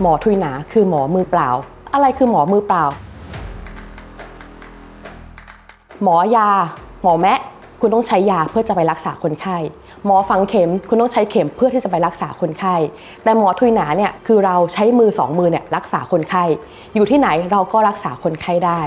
หมอทุยหนาคือหมอมือเปล่า อะไรคือหมอมือเปล่า หมอยา หมอแมะคุณต้องใช้ยาเพื่อจะไปรักษาคนไข้ หมอฝังเข็มคุณต้องใช้เข็มเพื่อที่จะไปรักษาคนไข้ แต่หมอทุยหนาเนี่ยคือเราใช้มือสองมือเนี่ยรักษาคนไข้ อยู่ที่ไหนเราก็รักษาคนไข้ได้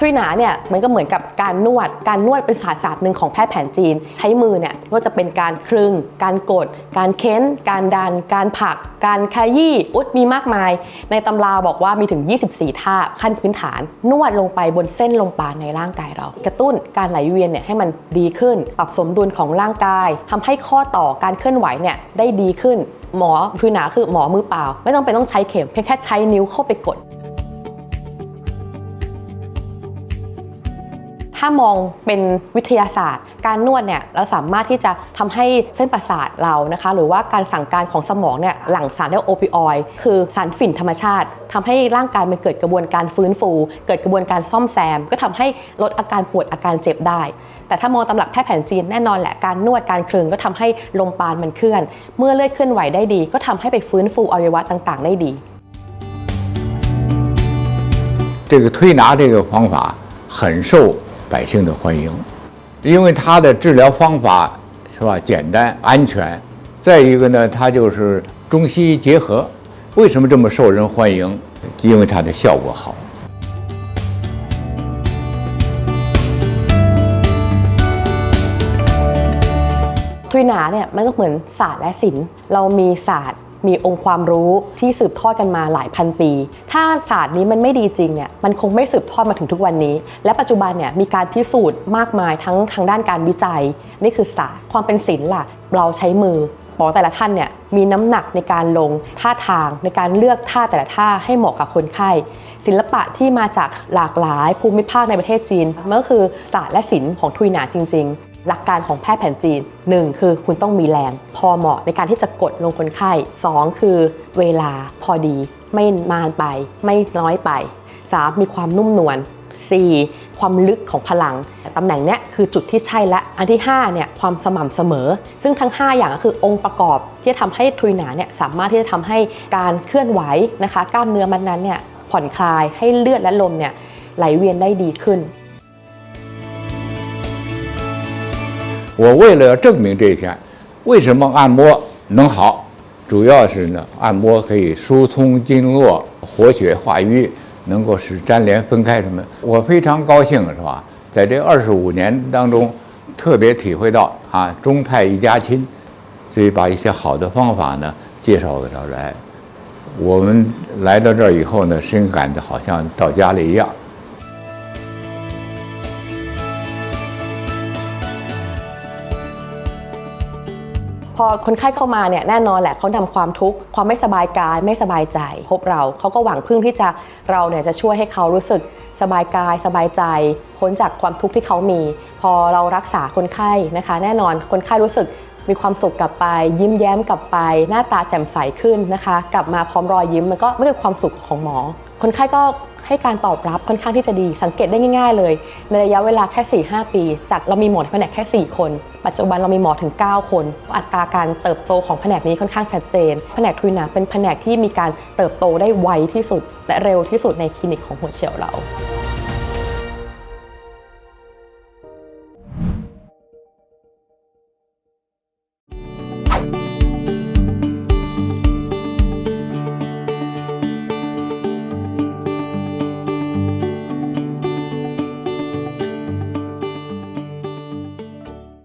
ทุยหนาเนี่ยมันก็เหมือนกับการนวด การนวดเป็นศาสตร์ศาสตร์หนึ่งของแพทย์แผนจีน ใช้มือเนี่ยว่าจะเป็นการคลึง การกด การเค้น การดัน การผัก การขยี้อุดมีมากมาย ในตำราบอกว่ามีถึง 24 ท่าขั้นพื้นฐาน นวดลงไปบนเส้นลมปาณในร่างกายเรา กระตุ้นการไหลเวียนเนี่ยให้มันดีขึ้น ปรับสมดุลของร่างกายทำให้ข้อต่อการเคลื่อนไหวเนี่ยได้ดีขึ้น หมอทุยหนาคือหมอมือเปล่า ไม่ต้องเป็นต้องใช้เข็มเพียงแค่ใช้นิ้วเข้าไปกด ถ้ามองเป็นวิทยาศาสตร์ การนวดเนี่ยเราสามารถที่จะทำให้เส้นประสาทเรานะคะ หรือว่าการสั่งการของสมองเนี่ยหลั่งสารเรียกโอปิออยด์คือสารฝิ่นธรรมชาติทำให้ร่างกายมันเกิดกระบวนการฟื้นฟู เกิดกระบวนการซ่อมแซม ก็ทำให้ลดอาการปวดอาการเจ็บได้ แต่ถ้ามองตำหลักแพทย์แผนจีนแน่นอนแหละการนวดการคลึงก็ทำให้ลมปราณมันเคลื่อน เมื่อเลือดเคลื่อนไหวได้ดี ก็ทำให้ไปฟื้นฟูอวัยวะต่างๆ ได้ดี 这个推拿这个方法很受 百姓的欢迎，因为它的治疗方法是吧简单安全，再一个呢，它就是中西医结合。为什么这么受人欢迎？因为它的效果好。 ทุยหนาเนี่ยมันก็เหมือนศาสตร์และศิลป์ เรามีศาสตร์ มีองค์ความรู้ที่สืบทอดกันมาหลายพันปี ถ้าศาสตร์นี้มันไม่ดีจริงเนี่ย มันคงไม่สืบทอดมาถึงทุกวันนี้ และปัจจุบันเนี่ยมีการพิสูจน์มากมายทั้งทางด้านการวิจัย นี่คือศาสตร์ ความเป็นศิลป์ล่ะ เราใช้มือหมอแต่ละท่านเนี่ยมีน้ำหนักในการลงท่าทางในการเลือกท่าแต่ละท่าให้เหมาะกับคนไข้ ศิลปะที่มาจากหลากหลายภูมิภาคในประเทศจีนมันก็คือศาสตร์และศิลป์ของทุยหนาจริง ๆ หลักการของแพทย์แผนจีน 1 คือคุณต้องมีแรงพอเหมาะในการที่จะกดลงคนไข้ 2 คือเวลาพอดี ไม่มานไป ไม่น้อยไป 3 มีความนุ่มนวล 4. ความลึกของพลัง ตำแหน่งเนี้ยคือจุดที่ใช่และ อันที่5เนี่ยความสม่ำเสมอ ซึ่งทั้ง 5 อย่างก็คือองค์ประกอบที่จะทำให้ทุยหนาเนี่ยสามารถที่จะทำให้การเคลื่อนไหวนะคะ กล้ามเนื้อมันนั้นเนี่ยผ่อนคลายให้เลือดและลมเนี่ยไหลเวียนได้ดีขึ้น 我为了要证明这一点，为什么按摩能好？主要是呢，按摩可以疏通经络、活血化瘀，能够使粘连分开什么。我非常高兴，是吧？在这二十五年当中，特别体会到啊，中泰一家亲，所以把一些好的方法呢介绍给他来。我们来到这儿以后呢，深感的好像到家里一样。 พอคนไข้เข้ามาเนี่ยแน่นอนแหละเขานำความทุกข์ความไม่สบายกายไม่สบายใจ พบเราเขาก็หวังพึ่งที่จะเราเนี่ยจะช่วยให้เขารู้สึกสบายกายสบายใจพ้นจากความทุกข์ที่เขามี พอเรารักษาคนไข้นะคะ แน่นอนคนไข้รู้สึกมีความสุขกลับไป ยิ้มแย้มกลับไป หน้าตาแจ่มใสขึ้นนะคะ กลับมาพร้อมรอยยิ้มมันก็ไม่ใช่ความสุขของหมอ คนไข้ก็ ให้การตอบรับค่อนข้างที่จะดี สังเกตได้ง่าย ๆ เลย ในระยะเวลาแค่ 4-5 ปี จากเรามีหมอในแผนกแค่ 4 คน ปัจจุบันเรามีหมอถึง 9 คน อัตราการเติบโตของแผนกนี้ค่อนข้างชัดเจน แผนกทุยหนาเป็นแผนกที่มีการเติบโตได้ไวที่สุด และเร็วที่สุดในคลินิกของหัวเฉียวเรา